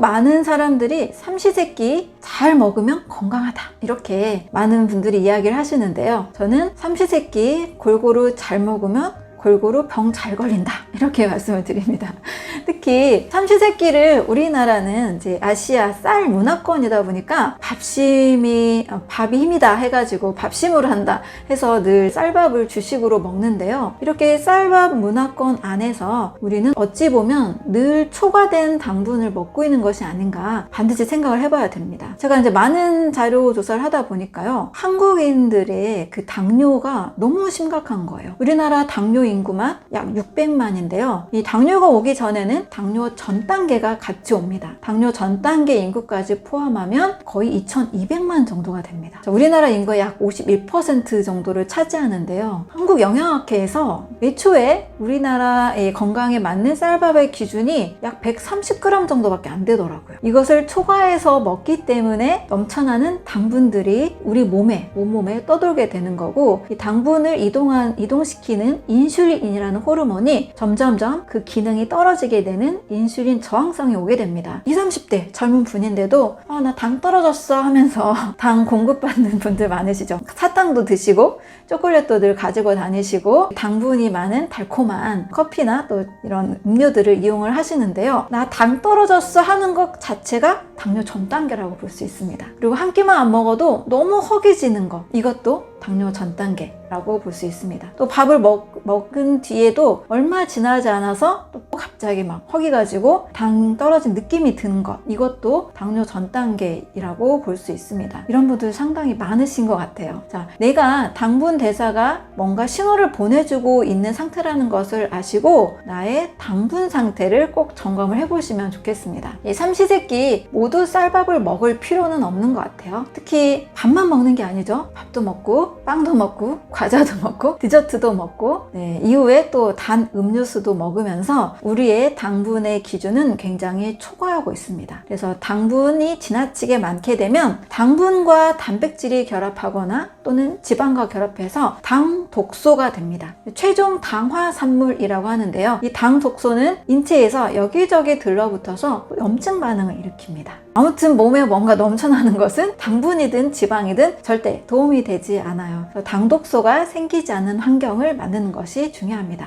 많은 사람들이 삼시세끼 잘 먹으면 건강하다. 이렇게 많은 분들이 이야기를 하시는데요. 저는 삼시세끼 골고루 잘 먹으면 골고루 병 잘 걸린다. 이렇게 말씀을 드립니다. 특히 삼시세끼를 우리나라는 이제 아시아 쌀 문화권이다 보니까 밥심이, 어, 밥이 힘이다 해가지고 밥심으로 한다 해서 늘 쌀밥을 주식으로 먹는데요. 이렇게 쌀밥 문화권 안에서 우리는 어찌 보면 늘 초과된 당분을 먹고 있는 것이 아닌가 반드시 생각을 해봐야 됩니다. 제가 이제 많은 자료 조사를 하다 보니까요. 한국인들의 그 당뇨가 너무 심각한 거예요. 우리나라 당뇨 인구만 약 600만인데요. 이 당뇨가 오기 전에는 당뇨 전 단계가 같이 옵니다. 당뇨 전 단계 인구까지 포함하면 거의 2,200만 정도가 됩니다. 자, 우리나라 인구의 약 51% 정도를 차지하는데요. 한국 영양학회에서 애초에 우리나라의 건강에 맞는 쌀밥의 기준이 약 130g 정도밖에 안 되더라고요. 이것을 초과해서 먹기 때문에 넘쳐나는 당분들이 우리 몸에, 몸몸에 떠돌게 되는 거고, 이 당분을 이동한, 이동시키는 인슐린이라는 호르몬이 점점점 그 기능이 떨어지게 되는 인슐린 저항성이 오게 됩니다. 20, 30대 젊은 분인데도 아, 나 당 떨어졌어 하면서 당 공급받는 분들 많으시죠. 사탕도 드시고 초콜릿도 늘 가지고 다니시고 당분이 많은 달콤한 커피나 또 이런 음료들을 이용을 하시는데요. 나 당 떨어졌어 하는 것 자체가 당뇨 전 단계라고 볼 수 있습니다. 그리고 한 끼만 안 먹어도 너무 허기지는 것 이것도 당뇨 전 단계라고 볼 수 있습니다. 또 밥을 먹, 먹은 뒤에도 얼마 지나지 않아서 또 갑자기 막 허기가지고 당 떨어진 느낌이 드는 것 이것도 당뇨 전 단계이라고 볼 수 있습니다. 이런 분들 상당히 많으신 것 같아요. 자, 내가 당분 대사가 뭔가 신호를 보내주고 있는 상태라는 것을 아시고 나의 당분 상태를 꼭 점검을 해보시면 좋겠습니다. 이 삼시세끼 모두 쌀밥을 먹을 필요는 없는 것 같아요. 특히 밥만 먹는 게 아니죠. 밥도 먹고 빵도 먹고 과자도 먹고 디저트도 먹고 네, 이후에 또 단 음료수도 먹으면서 우리의 당분의 기준은 굉장히 초과하고 있습니다. 그래서 당분이 지나치게 많게 되면 당분과 단백질이 결합하거나 또는 지방과 결합해서 당 독소가 됩니다. 최종 당화 산물이라고 하는데요. 이 당 독소는 인체에서 여기저기 들러붙어서 염증 반응을 일으킵니다. 아무튼 몸에 뭔가 넘쳐나는 것은 당분이든 지방이든 절대 도움이 되지 않아요. 당독소가 생기지 않는 환경을 만드는 것이 중요합니다.